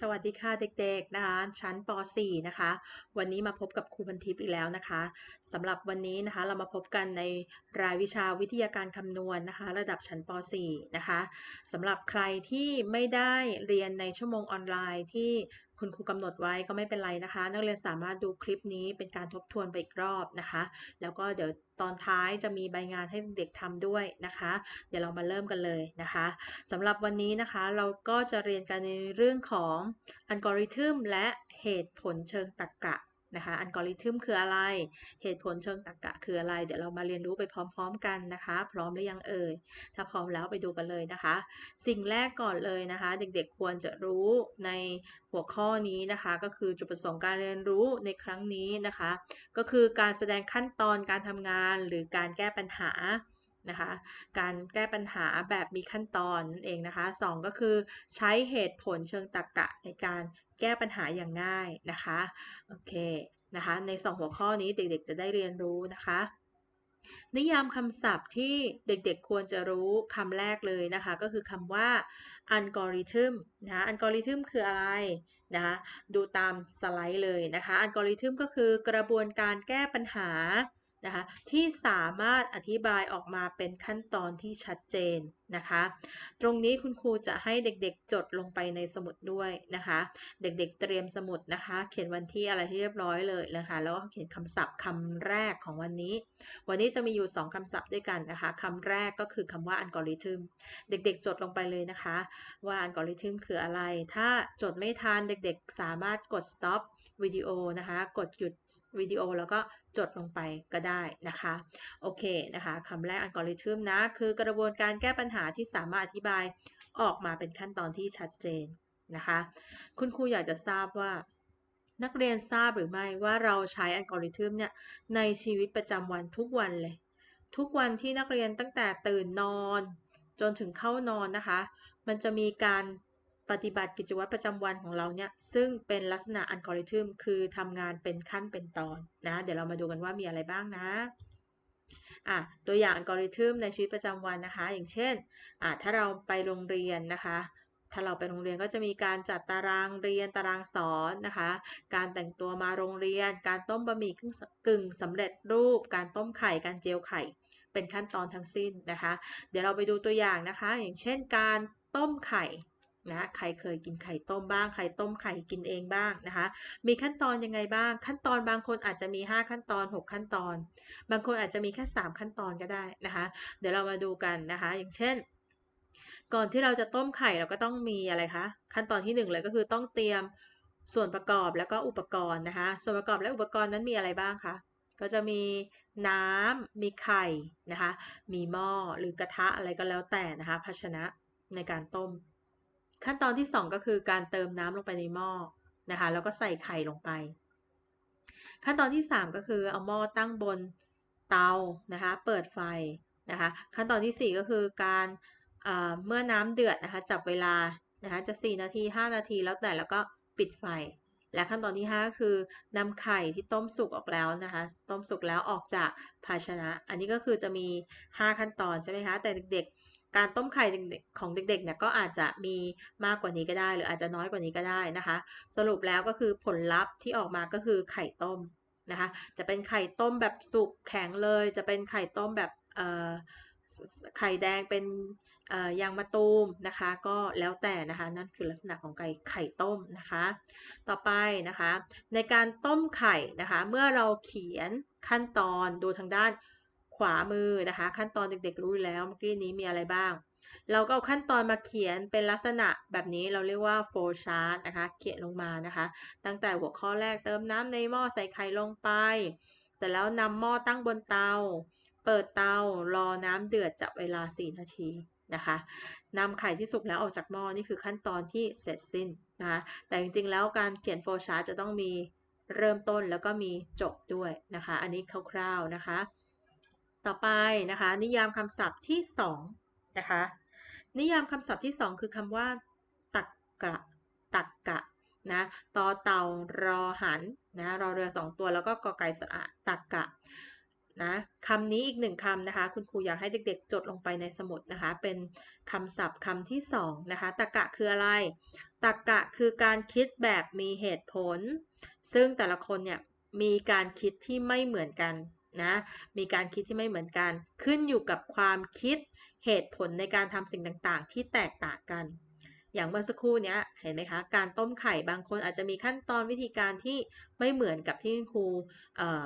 สวัสดีค่ะเด็กๆนะคะชั้นป .4 นะคะ วันนี้มาพบกับครูพันทิพย์อีกแล้วนะคะสำหรับวันนี้นะคะเรามาพบกันในรายวิชาวิทยาการคำนวณนะคะ ระดับชั้นป .4 นะคะสำหรับใครที่ไม่ได้เรียนในชั่วโมงออนไลน์ที่คุณครูกำหนดไว้ก็ไม่เป็นไรนะคะ นักเรียนสามารถดูคลิปนี้เป็นการทบทวนไปอีกรอบนะคะ แล้วก็เดี๋ยว ตอนท้ายจะมีใบงานให้เด็กทำด้วยนะคะ เดี๋ยวเรามาเริ่มกันเลยนะคะสำหรับวันนี้นะคะเราก็จะเรียนกันในเรื่องของอัลกอริทึมและเหตุผลเชิงตรรกะ นะคะอัลกอริทึมคืออะไร เหตุผลเชิงตรรกะคืออะไร เดี๋ยวเรามาเรียนรู้ไปพร้อม ๆ กันนะคะ พร้อมหรือยังเอ่ย ถ้าพร้อมแล้วไปดูกันเลยนะคะ สิ่งแรกก่อนเลยนะคะ เด็กๆควรจะรู้ในหัวข้อนี้นะคะ ก็คือจุดประสงค์การเรียนรู้ในครั้งนี้นะคะ ก็คือการแสดงขั้นตอนการทำงานหรือการแก้ปัญหา นะคะ การแก้ปัญหาแบบมีขั้นตอนนั่นเองนะคะ 2 ก็คือใช้เหตุผลเชิงตรรกะในการแก้ปัญหาอย่างง่ายนะคะ โอเคนะคะ ใน 2 หัวข้อนี้เด็กๆ จะได้เรียนรู้นะคะนิยามคำศัพท์ที่เด็กๆควรจะรู้คำแรกเลยนะคะ ก็คือคำว่าอัลกอริทึมนะอัลกอริทึมคืออะไรนะคะดูตามสไลด์เลยนะคะอัลกอริทึมก็คือกระบวนการแก้ปัญหา นะคะที่สามารถอธิบายออกมาเป็นขั้นตอนที่ชัดเจนนะคะ ตรงนี้คุณครูจะให้เด็กๆจดลงไปในสมุดด้วยนะคะ เด็กๆเตรียมสมุดนะคะ เขียนวันที่อะไรที่เรียบร้อยเลยนะคะ แล้วก็เขียนคำศัพท์คำแรกของวันนี้ วันนี้จะมีอยู่ 2คำศัพท์ด้วยกันนะคะคำแรกก็คือคำว่าอัลกอริทึม เด็กๆจดลงไปเลยนะคะ ว่าอัลกอริทึมคืออะไร ถ้าจดไม่ทันเด็กๆ สามารถกด stop วิดีโอนะคะ กดหยุดวิดีโอแล้วก็จดลงไปก็ได้นะคะ โอเคนะคะคำแรกอัลกอริทึมนะ คือกระบวนการแก้ปัญหาที่สามารถอธิบายออกมาเป็นขั้นตอนที่ชัดเจนนะคะ คุณครูอยากจะทราบว่า นักเรียนทราบหรือไม่ว่าเราใช้อัลกอริทึมเนี่ยในชีวิตประจำวันทุกวันเลย ทุกวันที่นักเรียนตั้งแต่ตื่นนอน จนถึงเข้านอนนะคะ มันจะมีการ ปฏิบัติกิจวัตรประจำวันของเราเนี่ย ซึ่งเป็นลักษณะอัลกอริทึมคือทำงานเป็นขั้นเป็นตอนนะ เดี๋ยวเรามาดูกันว่ามีอะไรบ้างนะอะตัวอย่างอัลกอริทึมในชีวิตประจำวันนะคะ อย่างเช่นอะถ้าเราไปโรงเรียนนะคะถ้าเราไปโรงเรียนก็จะมีการจัดตารางเรียนตารางสอนนะคะ การแต่งตัวมาโรงเรียน การต้มบะหมี่กึ่งสำเร็จรูป การต้มไข่ การเจียวไข่ เป็นขั้นตอนทั้งสิ้นนะคะ เดี๋ยวเราไปดูตัวอย่างนะคะ อย่างเช่นการต้มไข่ นะใครเคยกินไข่ต้มบ้าง ใครต้มไข่กินเองบ้างนะคะ มีขั้นตอนยังไงบ้าง ขั้นตอนบางคนอาจจะมี 5 ขั้นตอน 6 ขั้นตอน บางคนอาจจะมีแค่ 3 ขั้นตอนก็ได้นะคะ เดี๋ยวเรามาดูกันนะคะ อย่างเช่น ก่อนที่เราจะต้มไข่เราก็ต้องมีอะไรคะ ขั้นตอนที่ 1 เลยก็คือต้องเตรียมส่วนประกอบแล้วก็อุปกรณ์นะคะ ส่วนประกอบและอุปกรณ์นั้นมีอะไรบ้างคะก็จะมีน้ำ มีไข่นะคะ มีหม้อหรือกระทะอะไรก็แล้วแต่นะคะ ภาชนะในการต้ม ขั้นตอนที่ 2 ก็คือการเติมน้ำลงไปในหม้อนะคะ แล้วก็ใส่ไข่ลงไป ขั้นตอนที่ 3 ก็คือเอาหม้อตั้งบนเตานะคะ เปิดไฟนะคะ ขั้นตอนที่ 4 ก็คือการเมื่อน้ำเดือดนะคะ จับเวลานะคะ จะ 4 นาที 5 นาทีแล้วแต่แล้วก็ปิดไฟ และขั้นตอนที่ 5 คือนำไข่ที่ต้มสุกออกแล้วนะคะ ต้มสุกแล้วออกจากภาชนะ อันนี้ก็คือจะมี 5 ขั้นตอนใช่ไหมคะ แต่เด็กๆ การต้มไข่ของเด็กๆเนี่ยก็อาจจะมีมากกว่านี้ก็ได้ หรืออาจจะน้อยกว่านี้ก็ได้นะคะ สรุปแล้วก็คือผลลัพธ์ที่ออกมาก็คือไข่ต้มนะคะจะเป็นไข่ต้มแบบสุกแข็งเลย จะเป็นไข่ต้มแบบไข่แดงเป็นยางมะตูมนะคะ ก็แล้วแต่นะคะนั่นคือลักษณะของไก่ไข่ต้มนะคะ ต่อไปนะคะ ในการต้มไข่นะคะ เมื่อเราเขียนขั้นตอนดูทางด้าน ขวามือนะคะ ขั้นตอนเด็กๆรู้แล้วเมื่อกี้นี้มีอะไรบ้าง เราก็เอาขั้นตอนมาเขียนเป็นลักษณะแบบนี้เราเรียกว่า flow chart นะคะ เขียนลงมานะคะ ตั้งแต่หัวข้อแรกเติมน้ำในหม้อใส่ไข่ลงไป เสร็จแล้วนำหม้อตั้งบนเตา เปิดเตารอน้ำเดือดจับเวลา 4 นาทีนะคะนำไข่ที่สุกแล้วออกจากหม้อนี่คือขั้นตอนที่เสร็จสิ้นนะคะแต่จริงๆแล้วการเขียน flow chart จะต้องมีเริ่มต้นแล้วก็มีจบด้วยนะคะ อันนี้คร่าวๆนะคะ ต่อไปนะคะ นิยามคำศัพท์ที่2นะคะ นิยามคำศัพท์ที่ 2 คือคำว่า ตักกะ ตักกะนะต่อเต่ารอหันนะรอเรือสองตัวแล้วก็กอไก่สระตักกะนะคำนี้อีกหนึ่งคำนะคะ คุณครูอยากให้เด็กๆ จดลงไปในสมุดนะคะ เป็นคำศัพท์คำที่สองนะคะตรรกะคืออะไรตรรกะคือการคิดแบบมีเหตุผล ซึ่งแต่ละคนเนี่ยมีการคิดที่ไม่เหมือนกัน นะมีการคิดที่ไม่เหมือนกัน ขึ้นอยู่กับความคิดเหตุผลในการทำสิ่งต่างๆ ที่แตกต่างกัน อย่างเมื่อสักครู่นี้เห็นไหมคะการต้มไข่บางคนอาจจะมีขั้นตอนวิธีการที่ไม่เหมือนกับที่ครู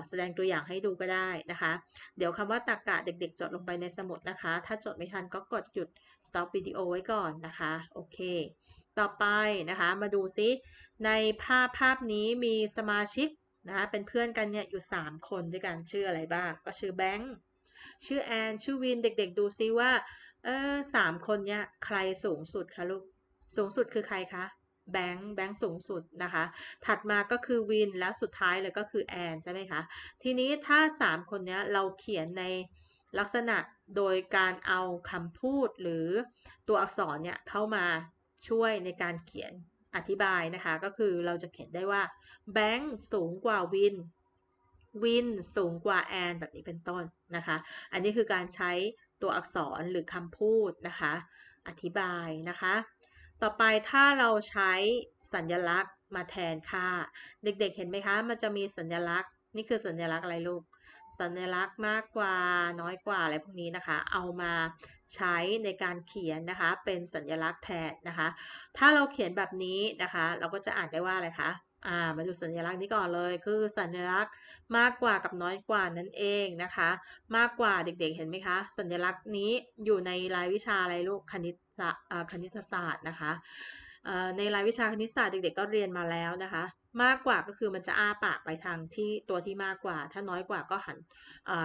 แสดงตัวอย่างให้ดูก็ได้นะคะ เดี๋ยวคำว่าตรรกะเด็ก ๆ จดลงไปในสมุดนะคะ ถ้าจดไม่ทันก็กดหยุด stop วิดีโอไว้ก่อนนะคะโอเคต่อไปนะคะมาดูซิในภาพภาพนี้มีสมาชิก นะคะเป็นเพื่อนกันเนี่ยอยู่ 3 คนด้วยกันชื่ออะไรบ้างก็ชื่อแบงค์ชื่อแอนชื่อวินเด็กๆ ดูซิว่าเออสามคนเนี่ยใครสูงสุดคะลูกสูงสุดคือใครคะแบงค์แบงค์สูงสุดนะคะ ถัดมาก็คือวินแล้วสุดท้ายเลยก็คือแอนใช่ไหมคะ ทีนี้ถ้า 3 คนนี้เราเขียนในลักษณะโดยการเอาคำพูดหรือตัวอักษรเนี่ยเข้ามาช่วยในการเขียน อธิบายนะคะ ก็คือเราจะเขียนได้ว่าแบงค์สูงกว่าวินวินสูงกว่าแอนแบบนี้เป็นต้นนะคะ อันนี้คือการใช้ตัวอักษรหรือคำพูดนะคะ อธิบายนะคะ ต่อไปถ้าเราใช้สัญลักษณ์มาแทนค่า เด็กๆเห็นไหมคะ มันจะมีสัญลักษณ์ นี่คือสัญลักษณ์อะไรลูก สัญลักษณ์มากกว่าน้อยกว่าอะไรพวกนี้นะคะ เอามาใช้ในการเขียนนะคะ เป็นสัญลักษณ์แทนนะคะ ถ้าเราเขียนแบบนี้นะคะ เราก็จะอ่านได้ว่าอะไรคะอ่ามาดูสัญลักษณ์นี้ก่อนเลย คือสัญลักษณ์มากกว่ากับน้อยกว่านั่นเองนะคะ มากกว่าเด็กๆเห็นไหมคะ สัญลักษณ์นี้อยู่ในรายวิชาอะไรลูกคณิตศาสตร์คณิตศาสตร์นะคะในรายวิชาคณิตศาสตร์เด็กๆก็เรียนมาแล้วนะคะ มากกว่าก็คือมันจะอ้าปากไปทางที่ตัวที่มากกว่า ถ้าน้อยกว่าก็หัน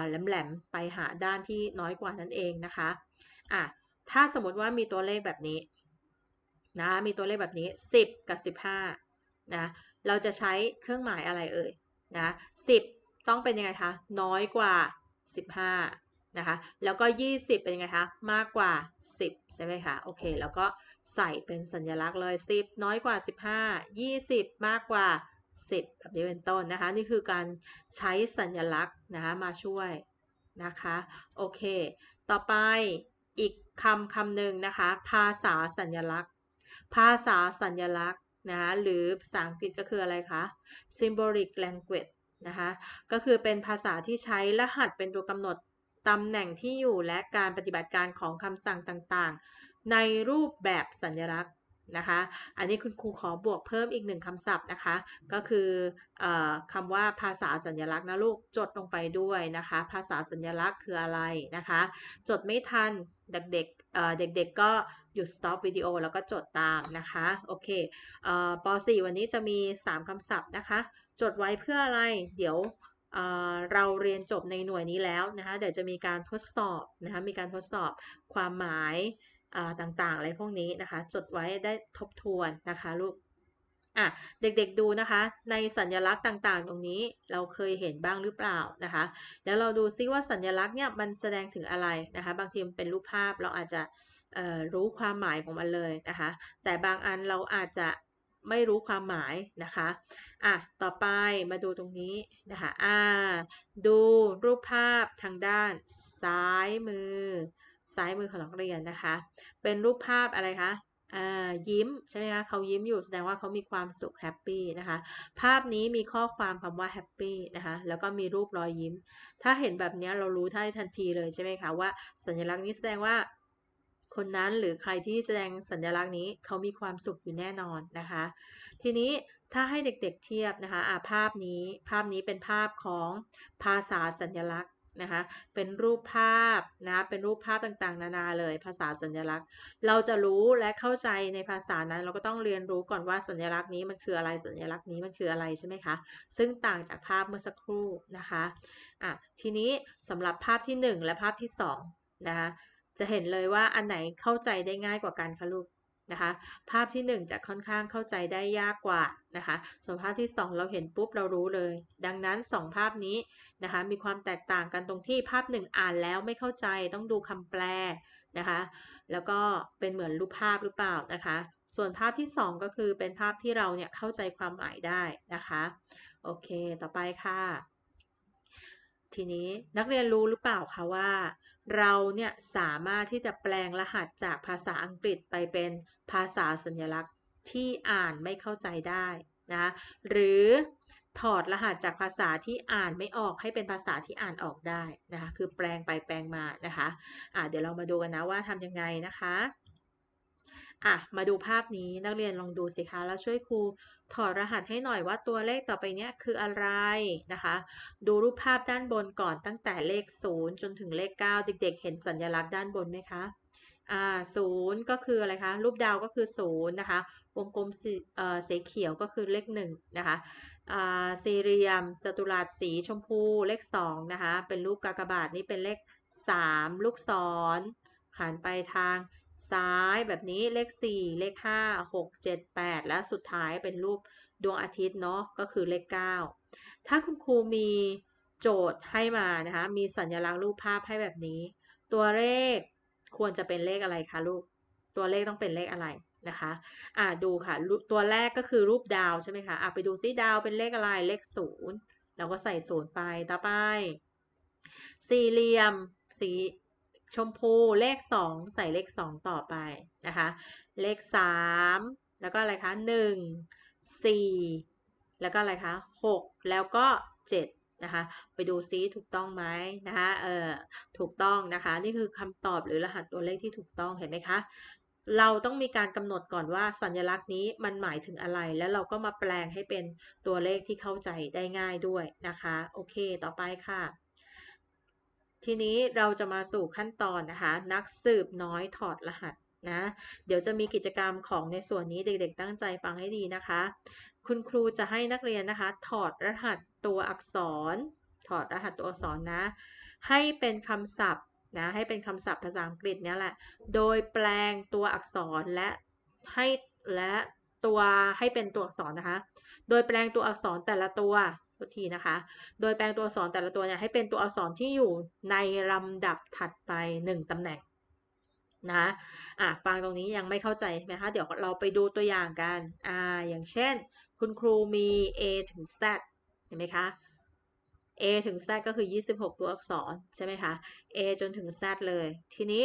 แหลมๆไปหาด้านที่น้อยกว่านั่นเองนะคะอะถ้าสมมติว่ามีตัวเลขแบบนี้นะมีตัวเลขแบบนี้ 10 กับ 15นะเราจะใช้เครื่องหมายอะไรเอ่ยนะ10 ต้องเป็นยังไงคะน้อยกว่า 15นะคะแล้วก็ 20 เป็นยังไงคะมากกว่า 10 ใช่ไหมคะโอเค แล้วก็ ใส่เป็นสัญลักษณ์เลย 10 น้อยกว่า 15 20 มากกว่า 10 แบบนี้เป็นต้นนะคะ นี่คือการใช้สัญลักษณ์นะคะมาช่วยนะคะ โอเค ต่อไปอีกคำคำหนึ่งนะคะ ภาษาสัญลักษณ์ ภาษาสัญลักษณ์นะคะหรือภาษาอังกฤษก็คืออะไรคะ symbolic language นะคะก็คือเป็นภาษาที่ใช้รหัสเป็นตัวกำหนดตำแหน่งที่อยู่และการปฏิบัติการของคำสั่งต่าง ในรูปแบบสัญลักษณ์นะคะ อันนี้คุณครูขอบวกเพิ่มอีกหนึ่งคำศัพท์นะคะ ก็คืออคำว่าภาษาสัญลักษณ์นะลูก จดลงไปด้วยนะคะ ภาษาสัญลักษณ์คืออะไรนะคะ จดไม่ทันเด็กๆเด็กๆก็หยุด stop วิดีโอแล้วก็จดตามนะคะ โอเคป .4 วันนี้จะมี 3 คำศัพท์นะคะ จดไว้เพื่ออะไร เดี๋ยวเราเรียนจบในหน่วยนี้แล้วนะคะ เดี๋ยวจะมีการทดสอบนะคะ มีการทดสอบความหมาย ต่างๆ อะไรพวกนี้นะคะ จดไว้ได้ทบทวนนะคะลูกอะเด็กๆดูนะคะในสัญลักษณ์ต่างๆ ตรงนี้เราเคยเห็นบ้างหรือเปล่านะคะ แล้วเราดูซิว่าสัญลักษณ์เนี่ยมันแสดงถึงอะไรนะคะ บางทีมันเป็นรูปภาพเราอาจจะรู้ความหมายของมันเลยนะคะ แต่บางอันเราอาจจะไม่รู้ความหมายนะคะอะต่อไปมาดูตรงนี้นะคะอ่าดูรูปภาพทางด้านซ้ายมือ ซ้ายมือของนักเรียนนะคะ เป็นรูปภาพอะไรคะยิ้มใช่ไหมคะเขายิ้มอยู่แสดงว่าเขามีความสุขแฮปปี้นะคะ ภาพนี้มีข้อความคำว่าแฮปปี้นะคะแล้วก็มีรูปรอยยิ้ม ถ้าเห็นแบบนี้เรารู้ได้ทันทีเลยใช่ไหมคะว่าสัญลักษณ์นี้แสดงว่าคนนั้นหรือใครที่แสดงสัญลักษณ์นี้เขามีความสุขอยู่แน่นอนนะคะ ทีนี้ถ้าให้เด็กๆเทียบนะคะะภาพนี้ภาพนี้เป็นภาพของภาษาสัญลักษณ์ นะคะเป็นรูปภาพนะเป็นรูปภาพต่างๆ นานาเลยภาษาสัญลักษณ์ เราจะรู้และเข้าใจในภาษานั้น เราก็ต้องเรียนรู้ก่อนว่าสัญลักษณ์นี้มันคืออะไรสัญลักษณ์นี้มันคืออะไรใช่ไหมคะซึ่งต่างจากภาพเมื่อสักครู่นะคะอะทีนี้สำหรับภาพที่ 1 และภาพที่2นะคะจะเห็นเลยว่าอันไหนเข้าใจได้ง่ายกว่ากันคะลูก นะคะภาพที่ 1 จะค่อนข้างเข้าใจได้ยากกว่านะคะส่วนภาพที่ 2 เราเห็นปุ๊บเรารู้เลย ดังนั้น 2 ภาพนี้นะคะมีความแตกต่างกันตรงที่ภาพ 1 อ่านแล้วไม่เข้าใจต้องดูคำแปลนะคะแล้วก็เป็นเหมือนรูปภาพหรือเปล่านะคะส่วนภาพที่ 2 ก็คือเป็นภาพที่เราเนี่ยเข้าใจความหมายได้นะคะโอเค ต่อไปค่ะ ทีนี้นักเรียนรู้หรือเปล่าคะว่า เราเนี่ยสามารถที่จะแปลงรหัสจากภาษาอังกฤษไปเป็นภาษาสัญลักษณ์ที่อ่านไม่เข้าใจได้นะหรือถอดรหัสจากภาษาที่อ่านไม่ออกให้เป็นภาษาที่อ่านออกได้นะคะคือแปลงไปแปลงมานะคะะเดี๋ยวเรามาดูกันนะว่าทำยังไงนะคะ อะ มาดูภาพนี้นักเรียนลองดูสิคะแล้วช่วยครูถอดรหัสให้หน่อยว่าตัวเลขต่อไปเนี้ยคืออะไรนะคะ ดูรูปภาพด้านบนก่อนตั้งแต่เลข 0 จนถึงเลข 9 เด็ก ๆ เห็นสัญลักษณ์ด้านบนไหมคะอ่าศูนย์ก็คืออะไรคะ รูปดาวก็คือศูนย์นะคะ วงกลมสีเอ่อสีเขียวก็คือเลข1นะคะอ่าสี่เหลี่ยมจัตุรัสสีชมพูเลข2นะคะ เป็นรูปกากบาทนี่เป็นเลข3ลูกศรหันไปทาง ซ้ายแบบนี้เลข 4 เลข 5 6 7 8 และสุดท้ายเป็นรูปดวงอาทิตย์เนาะก็คือเลข 9 ถ้าคุณครูมีโจทย์ให้มานะคะมีสัญลักษณ์รูปภาพให้แบบนี้ ตัวเลขควรจะเป็นเลขอะไรคะลูก ตัวเลขต้องเป็นเลขอะไรนะคะอ่าดูค่ะตัวแรกก็คือรูปดาวใช่ไหมคะอะไปดูซิดาวเป็นเลขอะไรเลขศูนย์เราก็ใส่ศูนย์ไปต่อไป สี่เหลี่ยมสี ชมพูเลข 2 ใส่เลข 2 ต่อไปนะคะ เลข 3 แล้วก็อะไรคะ 1 4 แล้วก็อะไรคะ 6 แล้วก็ 7 นะคะ ไปดูซิถูกต้องไหมนะคะ เออถูกต้องนะคะ นี่คือคำตอบหรือรหัสตัวเลขที่ถูกต้องเห็นไหมคะ เราต้องมีการกำหนดก่อนว่าสัญลักษณ์นี้มันหมายถึงอะไร แล้วเราก็มาแปลงให้เป็นตัวเลขที่เข้าใจได้ง่ายด้วยนะคะ โอเค ต่อไปค่ะ ทีนี้เราจะมาสู่ขั้นตอนนะคะ นักสืบน้อยถอดรหัสนะ เดี๋ยวจะมีกิจกรรมของในส่วนนี้เด็กๆ ตั้งใจฟังให้ดีนะคะ คุณครูจะให้นักเรียนนะคะ ถอดรหัสตัวอักษร ถอดรหัสตัวอักษรนะ ให้เป็นคำศัพท์นะให้เป็นคำศัพท์ภาษาอังกฤษเนี่ยแหละ โดยแปลงตัวอักษรและให้และตัวให้เป็นตัวอักษรนะคะ โดยแปลงตัวอักษรแต่ละตัว ทุกทีนะคะ โดยแปลงตัวอักษรแต่ละตัวเนี่ยให้เป็นตัวอักษรที่อยู่ในลำดับถัดไป 1ตำแหน่งนะอะฟังตรงนี้ยังไม่เข้าใจใช่ไหมคะ เดี๋ยวเราไปดูตัวอย่างกันอ่าอย่างเช่น คุณครูมี A ถึง Z เห็นไหมคะ A ถึง Z ก็คือ 26 ตัวอักษรใช่ไหมคะ A จนถึง Z เลย ทีนี้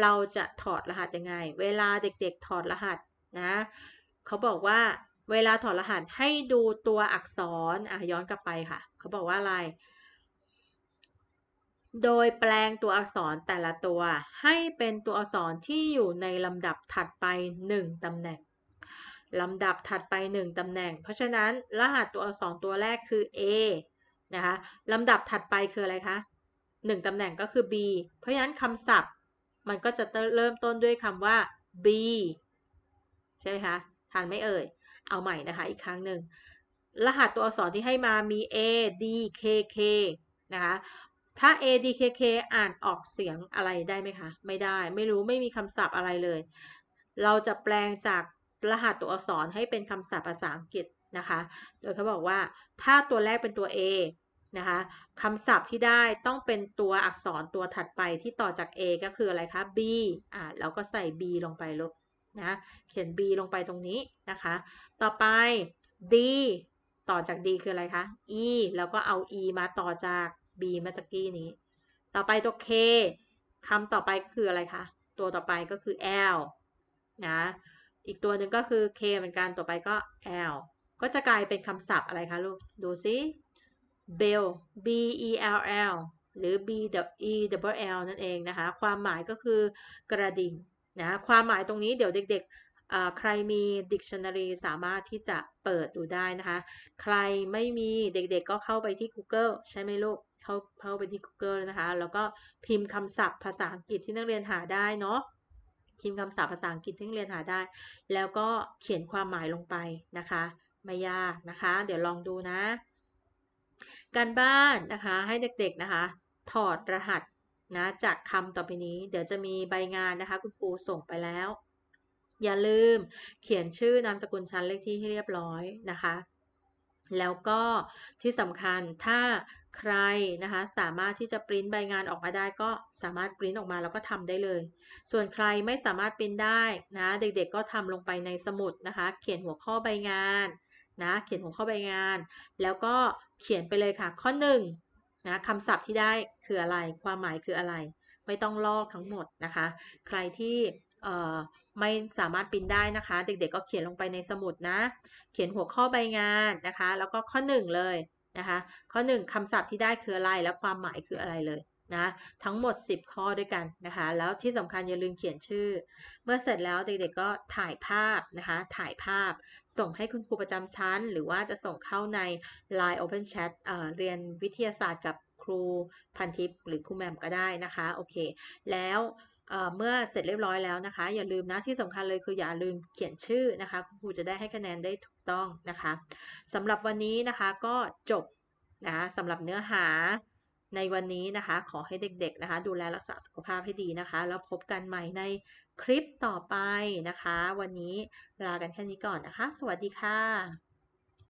เราจะถอดรหัสยังไง เวลาเด็กๆถอดรหัสนะเขาบอกว่า เวลาถอดรหัสให้ดูตัวอักษรอะย้อนกลับไปค่ะ เขาบอกว่าอะไร โดยแปลงตัวอักษรแต่ละตัว ให้เป็นตัวอักษรที่อยู่ในลำดับถัดไป 1ตำแหน่งลำดับถัดไป 1ตำแหน่ง เพราะฉะนั้นรหัสตัวอักษรตัวแรกคือ A นะคะลำดับถัดไปคืออะไรคะ1ตำแหน่งก็คือ B เพราะฉะนั้นคำศัพท์มันก็จะเริ่มต้นด้วยคำว่า B ใช่ไหมคะทันไม่เอ่ย เอาใหม่นะคะอีกครั้งหนึ่งรหัสตัวอักษรที่ให้มามี A D K K นะคะถ้า A D K K อ่านออกเสียงอะไรได้ไหมคะ ไม่ได้ไม่รู้ไม่มีคำศัพท์อะไรเลย เราจะแปลงจากรหัสตัวอักษรให้เป็นคำศัพท์ภาษาอังกฤษนะคะ โดยเขาบอกว่าถ้าตัวแรกเป็นตัว A นะคะคำศัพท์ที่ได้ต้องเป็นตัวอักษรตัวถัดไปที่ต่อจาก A ก็คืออะไรคะ B อ่าเราก็ใส่ B ลงไปลูก นะเขียน b ลงไปตรงนี้นะคะ ต่อไป d ต่อจาก d คืออะไรคะ e แล้วก็เอา e มาต่อจาก b เมื่อกี้นี้ ต่อไปตัว k คำต่อไปก็คืออะไรคะ ตัวต่อไปก็คือ l นะ อีกตัวหนึ่งก็คือ k เหมือนกัน ต่อไปก็ l ก็จะกลายเป็นคำศัพท์อะไรคะลูก ดูซิ bell b e l l หรือ b e w l นั่นเองนะคะ ความหมายก็คือกระดิ่ง นะความหมายตรงนี้เดี๋ยวเด็กๆใครมี dictionary สามารถที่จะเปิดดูได้นะคะ ใครไม่มีเด็กๆก็เข้าไปที่ Google ใช่ไหมลูกเข้าเข้าไปที่ Google นะคะ แล้วก็พิมพ์คำศัพท์ภาษาอังกฤษที่นักเรียนหาได้เนาะพิมพ์คำศัพท์ภาษาอังกฤษที่นักเรียนหาได้ แล้วก็เขียนความหมายลงไปนะคะ ไม่ยากนะคะ เดี๋ยวลองดูนะ การบ้านนะคะให้เด็กๆนะคะ ถอดรหัส นะจากคำต่อไปนี้ เดี๋ยวจะมีใบงานนะคะ คุณครูส่งไปแล้ว อย่าลืมเขียนชื่อนามสกุลชั้นเลขที่ให้เรียบร้อยนะคะ แล้วก็ที่สำคัญถ้าใครนะคะสามารถที่จะปริ้นใบงานออกมาได้ก็สามารถปริ้นออกมาแล้วก็ทำได้เลย ส่วนใครไม่สามารถปริ้นได้นะเด็กๆก็ทำลงไปในสมุดนะคะ เขียนหัวข้อใบงานนะเขียนหัวข้อใบงาน แล้วก็เขียนไปเลยค่ะข้อ 1 นะคำศัพท์ที่ได้คืออะไร ความหมายคืออะไร ไม่ต้องลอกทั้งหมดนะคะ ใครที่ไม่สามารถปริ้นได้นะคะ เด็กๆ ก็เขียนลงไปในสมุดนะ เขียนหัวข้อใบงานนะคะ แล้วก็ข้อ 1 เลยนะคะ ข้อ 1คำศัพท์ที่ได้คืออะไร และความหมายคืออะไรเลย นะทั้งหมด 10 ข้อด้วยกันนะคะแล้วที่สำคัญอย่าลืมเขียนชื่อ เมื่อเสร็จแล้วเด็กๆก็ถ่ายภาพนะคะถ่ายภาพ ส่งให้คุณครูประจำชั้น หรือว่าจะส่งเข้าใน Line Open Chat เเรียนวิทยาศาสตร์กับครูพันทิพย์หรือครูแหม่มก็ได้นะคะโอเค แล้วเมื่อเสร็จเรียบร้อยแล้วนะคะ อย่าลืมนะที่สำคัญเลยคืออย่าลืมเขียนชื่อนะคะครูจะได้ให้คะแนนได้ถูกต้องนะคะสำหรับวันนี้นะคะก็จบนะสำหรับเนื้อหา ในวันนี้นะคะ ขอให้เด็กๆนะคะ ดูแลรักษาสุขภาพให้ดีนะคะ แล้วพบกันใหม่ในคลิปต่อไปนะคะ วันนี้ลากันแค่นี้ก่อนนะคะ สวัสดีค่ะ